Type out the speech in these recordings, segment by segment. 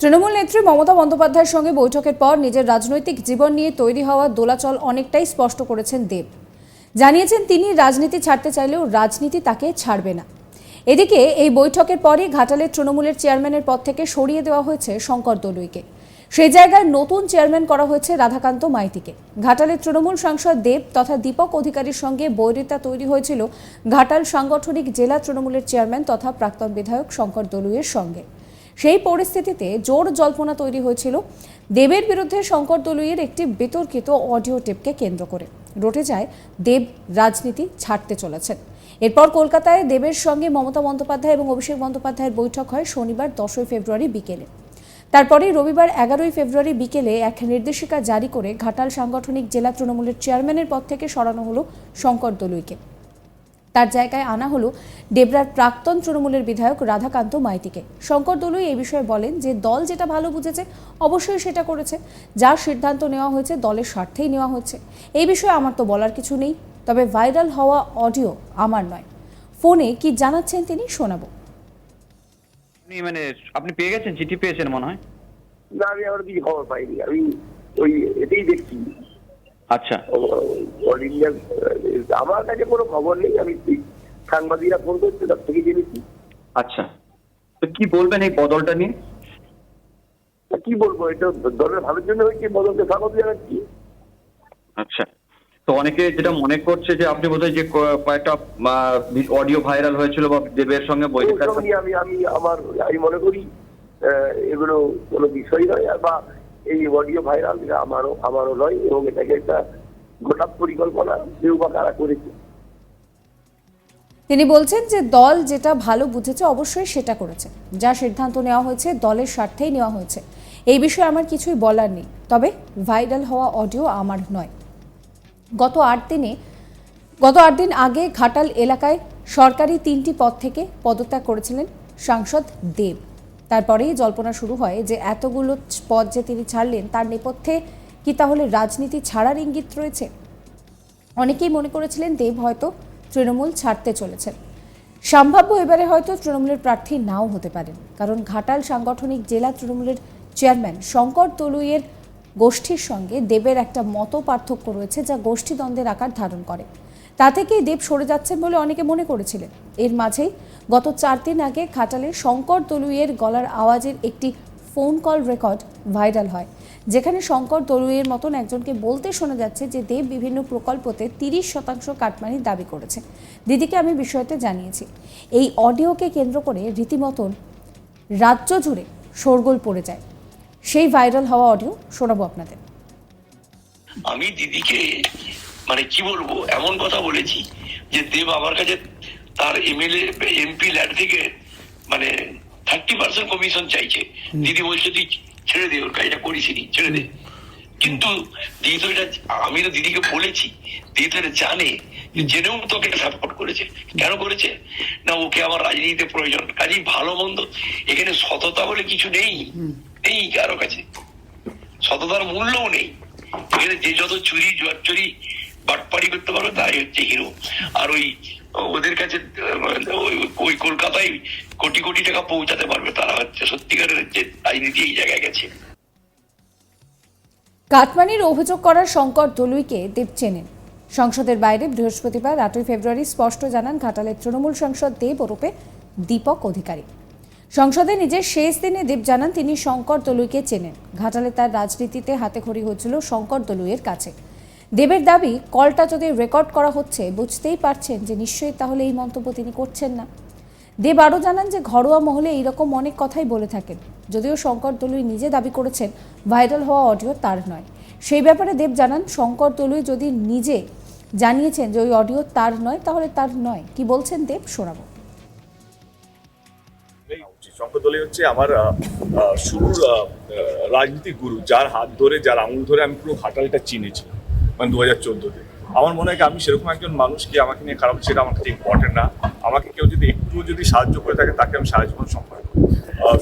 তৃণমূল নেত্রী মমতা বন্দ্যোপাধ্যায়ের সঙ্গে বৈঠকের পর নিজের রাজনৈতিক জীবন নিয়ে তৈরি হওয়া দোলাচল অনেকটাই স্পষ্ট করেছেন দেব। জানিয়েছেন তিনি, রাজনীতি ছাড়তে চাইলেও রাজনীতি তাকে ছাড়বে না। এদিকে এই বৈঠকের পরই ঘাটালের তৃণমূলের চেয়ারম্যানের পদ থেকে সরিয়ে দেওয়া হয়েছে শঙ্কর দলুইকে। সেই জায়গায় নতুন চেয়ারম্যান করা হয়েছে রাধাকান্ত মাইতিকে। ঘাটালের তৃণমূল সাংসদ দেব তথা দীপক অধিকারীর সঙ্গে বৈরিতা তৈরি হয়েছিল ঘাটাল সাংগঠনিক জেলা তৃণমূলের চেয়ারম্যান তথা প্রাক্তন বিধায়ক শঙ্কর দলুইয়ের সঙ্গে। সেই পরিস্থিতিতে জোর জল্পনা তৈরি হয়েছিল। দেবের বিরুদ্ধে শঙ্কর দলুইয়ের একটি বিতর্কিত অডিও টেপকে কেন্দ্র করে। রটে যায় দেব রাজনীতি ছাড়তে চলেছেন। এরপর কলকাতায় দেবের সঙ্গে মমতা বন্দ্যোপাধ্যায় এবং অভিষেক বন্দ্যোপাধ্যায়ের বৈঠক হয় শনিবার দশই ফেব্রুয়ারি বিকেলে। তারপরে রবিবার এগারোই ফেব্রুয়ারি বিকেলে এক নির্দেশিকা জারি করে ঘাটাল সাংগঠনিক জেলা তৃণমূলের চেয়ারম্যানের পদ থেকে সরানো হলো শঙ্কর দলুইকে। তার জায়গায় আনা হলো ডেবরার প্রাক্তন তৃণমূলের বিধায়ক রাধাকান্ত মাইতিকে। শঙ্কর দলুই এই বিষয়ে বলেন যে দল যেটা ভালো বুঝেছে অবশ্যই সেটা করেছে। যার সিদ্ধান্ত নেওয়া হয়েছে দলের স্বার্থেই নেওয়া হচ্ছে। এই বিষয়ে আমার তো বলার কিছু নেই তবে ভাইরাল হওয়া অডিও আমার নয়। ফোনে কি জানাচ্ছেন তিনি শোনাবো। আপনি মানে আপনি পেয়ে গেছেন চিঠি পেয়েছেন মনে হয়? না আমি আমার কিছু খবর পাইনি। আমি ওই এটাই দেখছি। আচ্ছা। অল ইন্ডিয়া আমার কাছে কোনো খবর নেই আমি সাংবাদিকরা ফোন করছে তার থেকে জেনেছি। আচ্ছা। তো কি বলবেন এই বদলটা নিয়ে? কি বলব এটা দলের ভালোর জন্য হয়েছে বদলকে স্বাগত জানাচ্ছি। আচ্ছা। তো অনেকে যেটা মনে করছে যে আপনি বোধহয় যে কয়েকটা অডিও ভাইরাল হয়েছিল বা দেবের সঙ্গে বৈঠক আমি আমি আমার আমি মনে করি এগুলো কোনো বিষয় নয় বা এই অডিও ভাইরাল আমারও আমারও নয়, এবং এটাকে একটা গোটা পরিকল্পনা কেউ বা কারা করেছে। তিনি বলছেন যে দল যেটা ভালো বুঝেছে অবশ্যই সেটা করেছে। যা সিদ্ধান্ত নেওয়া হয়েছে দলের স্বার্থেই নেওয়া হয়েছে। এই বিষয়ে আমার কিছুই বলার নেই। তবে ভাইরাল হওয়া অডিও আমার নয়। গত আট দিনে, গত আট দিন আগে ঘাটাল এলাকায় সরকারি তিনটি পদ থেকে পদত্যাগ করেছিলেন সাংসদ দেব। তারপরেই জল্পনা শুরু হয় যে এতগুলো পদ যে তিনি ছাড়লেন, তার নেপথ্যে কি তাহলে রাজনীতি ছাড়ার ইঙ্গিত রয়েছে? অনেকেই মনে করেছিলেন দেব হয়তো তৃণমূল ছাড়তে চলেছেন। সম্ভাব্য এবারে হয়তো তৃণমূলের প্রার্থী নাও হতে পারেন, কারণ ঘাটাল সাংগঠনিক জেলা তৃণমূলের চেয়ারম্যান শঙ্কর তলুইয়ের গোষ্ঠীর সঙ্গে দেবের একটা মত পার্থক্য রয়েছে যা গোষ্ঠীদ্বন্দ্বের আকার ধারণ করে। তা থেকেই দেব সরে যাচ্ছেন বলে অনেকে মনে করেছিলেন। এর মাঝেই গত চার দিন আগে ঘাটালে শঙ্কর তলুইয়ের গলার আওয়াজের একটি ফোন কল রেকর্ড ভাইরাল হয়, যেখানে শঙ্কর তরুইয়ের মতন একজনকে বলতে শোনা যাচ্ছে যে দেব বিভিন্ন প্রকল্পতে তিরিশ শতাংশ কাটমানির দাবি করেছে। দিদিকে আমি বিষয়টা জানিয়েছি। এই অডিওকে কেন্দ্র করে রীতিমতন রাজ্য জুড়ে শোরগোল পড়ে যায়। সেই ভাইরাল হওয়া অডিও শোনাবো আপনাদের। আমি দিদিকে মানে কি বলব এমন কথা বলেছি যে দেব আমার কাছে তার এমএলএ এমপি ল্যাড থেকে মানে থার্টি পার্সেন্ট কমিশন চাইছে। দিদি বলছে তুই ছেড়ে দে ওর কাজটা করিসনি ছেড়ে দে। কিন্তু দিদি তো এটা আমি তো দিদিকে বলেছি দিদি তো এটা জানে জেনেও তোকে সাপোর্ট করেছে। কেন করেছে? না ওকে আমার রাজনীতিতে প্রয়োজন। কাজেই ভালো মন্দ এখানে সততা বলে কিছু নেই নেই কারও কাছে। সততার মূল্যও নেই। এখানে যে যত চুরি জুয়ার চুরি বাটপাড়ি করতে পারবে তাই হচ্ছে হিরো আর ওই, ওদের কাছে, ওই- কলকাতায় কোটি কোটি টাকা পৌঁছাতে পারবে, তারা হচ্ছে সত্যিকারের রাজনীতি এই জায়গায় গেছে। কাটমানির অভিযোগ করার শঙ্কর দলুইকে দেব চেনেন সংসদের বাইরে বৃহস্পতিবার আটই ফেব্রুয়ারি স্পষ্ট জানান ঘাটালের তৃণমূল সাংসদ দেব ওরূপে দীপক অধিকারী। সংসদে নিজের শেষ দিনে দেব জানান তিনি শঙ্কর দলুইকে চেনেন। ঘাটালে তার রাজনীতিতে হাতেখড়ি হয়েছিল শঙ্কর দলুইয়ের কাছে। দেবের দাবি, কলটা যদি রেকর্ড করা হচ্ছে, বুঝতেই পারছেন যে নিশ্চয়ই তাহলে এই মন্তব্য তিনি করছেন না। দেব আরও জানান যে ঘরোয়া মহলে এইরকম অনেক কথাই বলে থাকেন। যদিও শঙ্কর দলুই নিজে দাবি করেছেন, ভাইরাল হওয়া অডিও তার নয়। সেই ব্যাপারে দেব জানান, শঙ্কর দলুই যদি নিজে জানিয়েছেন যে ওই অডিও তার নয়, তাহলে তার নয়। কি বলছেন দেব? শোনাবো। শঙ্কর দোলে হচ্ছে আমার শুরুর রাজনীতিক গুরু। যার হাত ধরে, যার আঙুল ধরে আমি পুরো ঘাটালটা চিনেছি। মানে দু হাজার চোদ্দোতে। আমার মনে হয় আমি সেরকম একজন মানুষ কি আমাকে নিয়ে খারাপ সেটা আমার কাছে ইম্পর্টেন্ট না। আমাকে কেউ যদি একটু যদি সাহায্য করে থাকে, তাকে আমি সাহায্য করার সম্পর্ক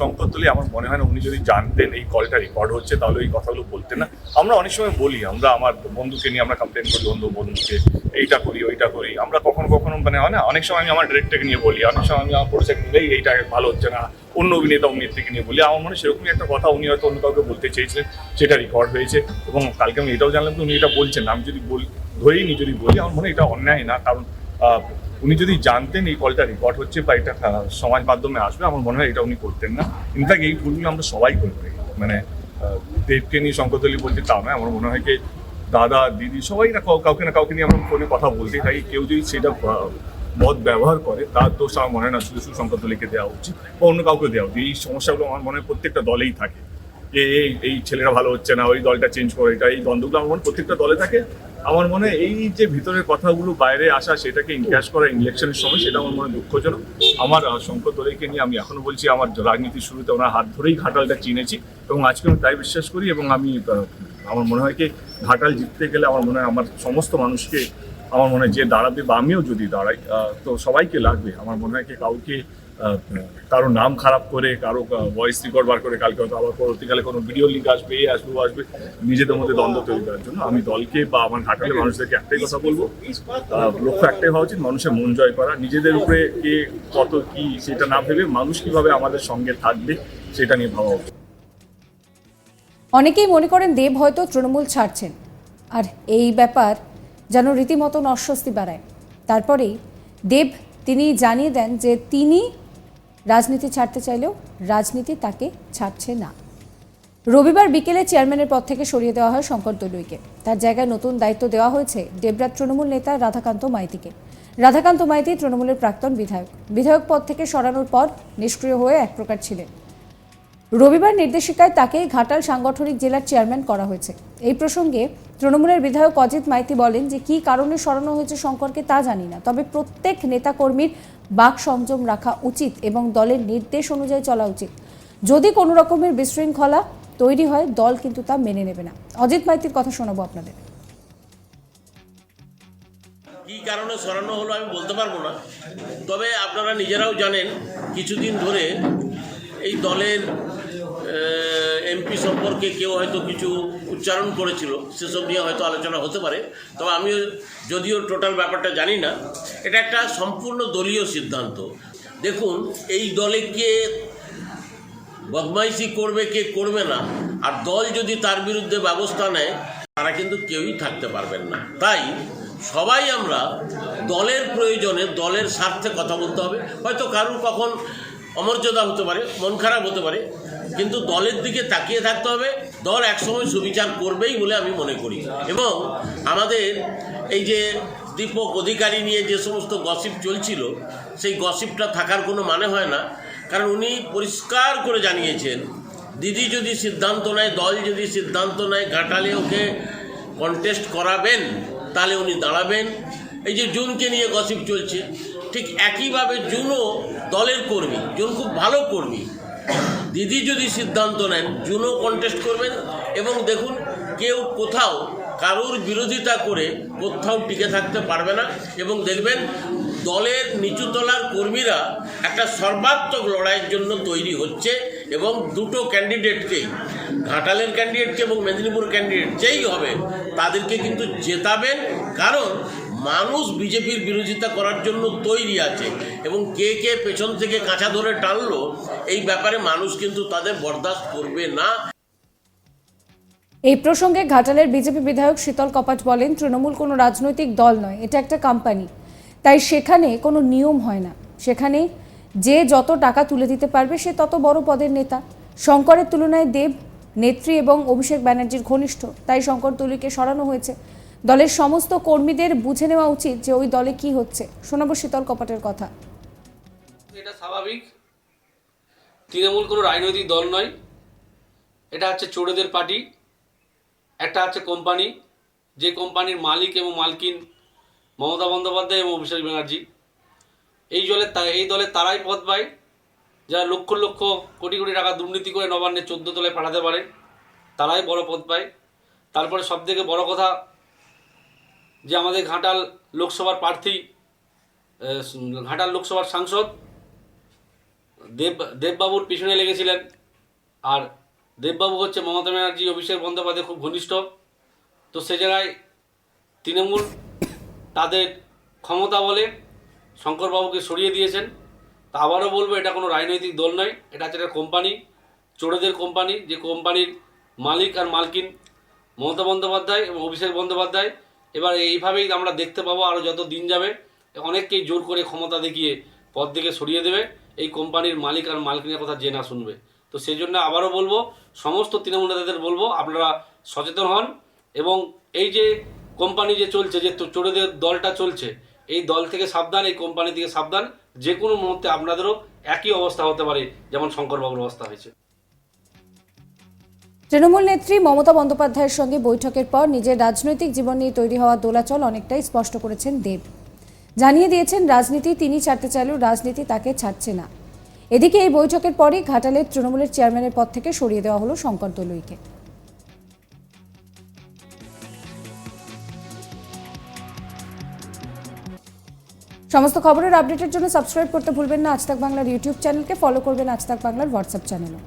শঙ্কর দলে আমার মনে হয় না উনি যদি জানতেন এই কলটা রেকর্ড হচ্ছে, তাহলে এই কথাগুলো বলতেন না। আমরা অনেক সময় বলি, আমরা আমার বন্ধুকে নিয়ে আমরা কমপ্লেন করি, বন্ধু, বন্ধুকে, এইটা করি, ওইটা করি। আমরা কখনো কখনো মানে হয় না, অনেক সময় আমি আমার ডিরেক্টরকে নিয়ে বলি, অনেক সময় আমি আমার পরিচয় নিয়ে এইটা ভালো হচ্ছে না অন্য অভিনেতা অভিনেত্রীকে নিয়ে বলি। আমার মনে সেরকমই একটা কথা উনি হয়তো অন্য কাউকে বলতে চেয়েছিলেন, সেটা রেকর্ড হয়েছে। এবং কালকে আমি এটাও জানলাম যে উনি এটা বলছেন। আমি যদি বল ধরেই নি যদি বলি, আমার মনে এটা অন্যায় না। কারণ উনি যদি জানতেন এই কলটা রেকর্ড হচ্ছে বা এটা সমাজ মাধ্যমে আসবে, আমার মনে হয় এটা উনি করতেন না। ইনফ্যাক্ট এই ভুলগুলো আমরা সবাই করে মানে দেবকে নিয়ে শঙ্করদলি বলতে তা নয়। আমার মনে হয় কি, দাদা, দিদি সবাই না কাউকে না কাউকে নিয়ে আমরা ফোনে কথা বলতেই থাকি। কেউ যদি সেটা মত ব্যবহার করে, তার দোষ আমার মনে হয় না, শুধু শুধু শঙ্করদলিকে দেওয়া উচিত বা অন্য কাউকে দেওয়া উচিত। এই সমস্যাগুলো আমার মনে হয় প্রত্যেকটা দলেই থাকে। যে এই এই ছেলেরা ভালো হচ্ছে না, ওই দলটা চেঞ্জ করে, এটা, এই দ্বন্দ্বগুলো আমার মনে প্রত্যেকটা দলে থাকে। আমার মনে এই যে ভিতরের কথাগুলো বাইরে আসা, সেটাকে ইনক্যাশ করা ইলেকশনের সময়, সেটা আমার মনে দুঃখজনক। আমার শঙ্কর দলেকে নিয়ে আমি এখনও বলছি, আমার রাজনীতির শুরুতে ওনার হাত ধরেই ঘাটালটা চিনেছি এবং আজকে আমি তাই বিশ্বাস করি এবং আমি আমার মনে হয় কি, ঘাটাল জিততে গেলে আমার মনে হয় আমার সমস্ত মানুষকে আমার মনে হয় যে দাঁড়াবে বা আমিও যদি দাঁড়াই তো সবাইকে লাগবে। আমার মনে হয় কি কাউকে কারও নাম খারাপ করে, কারও ভয়েস রেকর্ড বার করে কালকে হয়তো আবার পরবর্তীকালে কোনো ভিডিও লিঙ্ক আসবে এ আসবে, ও আসবে, নিজেদের মধ্যে দ্বন্দ্ব তৈরি করার জন্য। আমি দলকে বা আমার ঘাটালের মানুষদেরকে একটাই কথা বলব লক্ষ্য একটাই হওয়া উচিত, মানুষের মন জয় করা। নিজেদের উপরে কে কত কি সেটা না ভেবে মানুষ কীভাবে আমাদের সঙ্গে থাকবে সেটা নিয়ে ভাবা উচিত। অনেকেই মনে করেন দেব হয়তো তৃণমূল ছাড়ছেন। আর এই ব্যাপার যেন রীতিমতন অস্বস্তি বাড়ায়। তারপরেই দেব তিনি জানিয়ে দেন যে তিনি রাজনীতি ছাড়তে চাইলেও রাজনীতি তাকে ছাড়ছে না। রবিবার বিকেলে চেয়ারম্যানের পদ থেকে সরিয়ে দেওয়া হয় শঙ্কর দলুইকে তার জায়গায় নতুন দায়িত্ব দেওয়া হয়েছে দেবরাজ তৃণমূল নেতা রাধাকান্ত মাইতিকে। রাধাকান্ত মাইতি তৃণমূলের প্রাক্তন বিধায়ক। বিধায়ক পদ থেকে সরানোর পর নিষ্ক্রিয় হয়ে এক প্রকার ছিলেন। রবিবার নির্দেশিকায় তাকে ঘাটাল সাংগঠনিক জেলার চেয়ারম্যান করা হয়েছে। এই প্রসঙ্গে তৃণমূলের বিধায়ক অজিত মাইতি বলেন যে, কী কারণে সরানো হয়েছে শঙ্করকে তা জানি না, তবে প্রত্যেক নেতাকর্মীর বাক সংযম রাখা উচিত এবং দলের নির্দেশ অনুযায়ী চলা উচিত। যদি কোনো রকমের বিশৃঙ্খলা তৈরি হয়, দল কিন্তু তা মেনে নেবে না। অজিত মাইতির কথা শোনাবো আপনাদের। কী কারণে সরানো হলো আমি বলতে পারব না, তবে আপনারা নিজেরাও জানেন, কিছুদিন ধরে এই দলের এমপি সম্পর্কে কেউ হয়তো কিছু উচ্চারণ করেছিল, সেসব নিয়ে হয়তো আলোচনা হতে পারে। তবে আমি যদিও টোটাল ব্যাপারটা জানি না, এটা একটা সম্পূর্ণ দলীয় সিদ্ধান্ত। দেখুন, এই দলে কে বদমাইশি করবে, কে করবে না, আর দল যদি তার বিরুদ্ধে ব্যবস্থা নেয়, তারা কিন্তু কেউই থাকতে পারবেন না। তাই সবাই আমরা দলের প্রয়োজনে দলের স্বার্থে কথা বলতে হবে। হয়তো কারুর কখন অমর্যাদা হতে পারে, মন খারাপ হতে পারে কিন্তু দলের দিকে তাকিয়ে থাকতে হবে। দল একসময় সুবিচার করবেই বলে আমি মনে করি। এবং আমাদের এই যে দীপক অধিকারী নিয়ে যে সমস্ত গসিপ চলছিল, সেই গসিপটা থাকার কোনো মানে হয় না। কারণ উনি পরিষ্কার করে জানিয়েছেন, দিদি যদি সিদ্ধান্ত নেয়, দল যদি সিদ্ধান্ত নেয়, ঘাটালে ওকে কন্টেস্ট করাবেন, তাহলে উনি দাঁড়াবেন। এই যে জুনকে নিয়ে গসিপ চলছে, ঠিক একইভাবে জুনও দলের কর্মী, জুন খুব ভালো কর্মী। দিদি যদি সিদ্ধান্ত নেন জুনো কন্টেস্ট করবেন এবং দেখুন কেউ কোথাও কারোর বিরোধিতা করে কোথাও টিকে থাকতে পারবে না এবং দেখবেন দলের নিচুতলার কর্মীরা একটা সর্বাত্মক লড়াইয়ের জন্য তৈরি হচ্ছে এবং দুটো ক্যান্ডিডেটকেই ঘাটালের ক্যান্ডিডেটকে এবং মেদিনীপুর ক্যান্ডিডেট যেই হবে, তাদেরকে কিন্তু জেতাবেন। কারণ মানুষ বিজেপির বিরোধিতা করার জন্য তৈরি আছে এবং কে কে পেছন থেকে কাঁচা ধরে টানলো, এই ব্যাপারে মানুষ কিন্তু তাদের বরদাস্ত করবে না। এই প্রসঙ্গে ঘাটালের বিজেপি বিধায়ক শীতল কপাট বলেন, তৃণমূল কোনো রাজনৈতিক দল নয়, এটা একটা কোম্পানি তাই সেখানে কোনো নিয়ম হয় না। সেখানে যে যত টাকা তুলে দিতে পারবে, সে তত বড় পদের নেতা। শঙ্করের তুলনায় দেব, নেত্রী এবং অভিষেক ব্যানার্জির ঘনিষ্ঠ, তাই শঙ্কর তুলিকে সরানো হয়েছে। দলের সমস্ত কর্মীদের বুঝে নেওয়া উচিত যে ওই দলে কি হচ্ছে। শোনাবো শীতল কপাটের কথা। এটা স্বাভাবিক। তৃণমূল কোনো রাজনৈতিক দল নয়। এটা হচ্ছে চোরেদের পার্টি। একটা হচ্ছে কোম্পানি। যে কোম্পানির মালিক এবং মালকিন মমতা বন্দ্যোপাধ্যায় এবং অভিষেক ব্যানার্জি। এই দলে এই দলে তারাই পদ পায়। যারা লক্ষ লক্ষ কোটি কোটি টাকা দুর্নীতি করে নবান্নে চোদ্দ তলায় পাঠাতে পারে, তারাই বড় পদ পায়। তারপরে সবথেকে বড় কথা যে আমাদের ঘাটাল লোকসভার প্রার্থী ঘাটাল লোকসভার সাংসদ দেব, দেববাবুর পিছনে লেগেছিলেন। আর দেববাবু হচ্ছে মমতা ব্যানার্জি, অভিষেক বন্দ্যোপাধ্যায় খুব ঘনিষ্ঠ। তো সে জায়গায় তৃণমূল তাদের ক্ষমতা বলে শঙ্করবাবুকে সরিয়ে দিয়েছেন। তা আবারও বলব, এটা কোনো রাজনৈতিক দল নয়, এটা হচ্ছে একটা কোম্পানি, চোরেদের কোম্পানি। যে কোম্পানির মালিক আর মালকিন মমতা বন্দ্যোপাধ্যায় এবং অভিষেক বন্দ্যোপাধ্যায় এবার এইভাবেই আমরা দেখতে পাবো আরও যত দিন যাবে। অনেককেই জোর করে ক্ষমতা দেখিয়ে পদ থেকে সরিয়ে দেবে। এই কোম্পানির মালিক আর মালকিনের কথা যে না শুনবে। তো সেই জন্য আবারও বলব, সমস্ত তৃণমূল নেতাদের বলব, আপনারা সচেতন হন এবং এই যে কোম্পানি যে চলছে, যে চোরেদের দলটা চলছে, এই দল থেকে সাবধান, এই কোম্পানি থেকে সাবধান। যে কোনো মুহূর্তে আপনাদেরও একই অবস্থা হতে পারে, যেমন শঙ্করবাবুর অবস্থা হয়েছে। তৃণমূল নেত্রী মমতা বন্দ্যোপাধ্যায়ের সঙ্গে বৈঠকের পর নিজের রাজনৈতিক জীবন নিয়ে তৈরি হওয়া দোলাচল অনেকটাই স্পষ্ট করেছেন দেব। জানিয়ে দিয়েছেন, রাজনীতি তিনি ছাড়তে চাইলেও রাজনীতি তাকে ছাড়ছে না। এদিকে এই বৈঠকের পরই ঘাটালের তৃণমূলের চেয়ারম্যানের পদ থেকে সরিয়ে দেওয়া হলো শঙ্কর দলুইকে সমস্ত খবরের আপডেটের জন্য সাবস্ক্রাইব করতে ভুলবেন না। আজ তাক বাংলার ইউটিউব চ্যানেলকে ফলো করবেন। আজ তাক বাংলার হোয়াটসঅ্যাপ চ্যানেলও।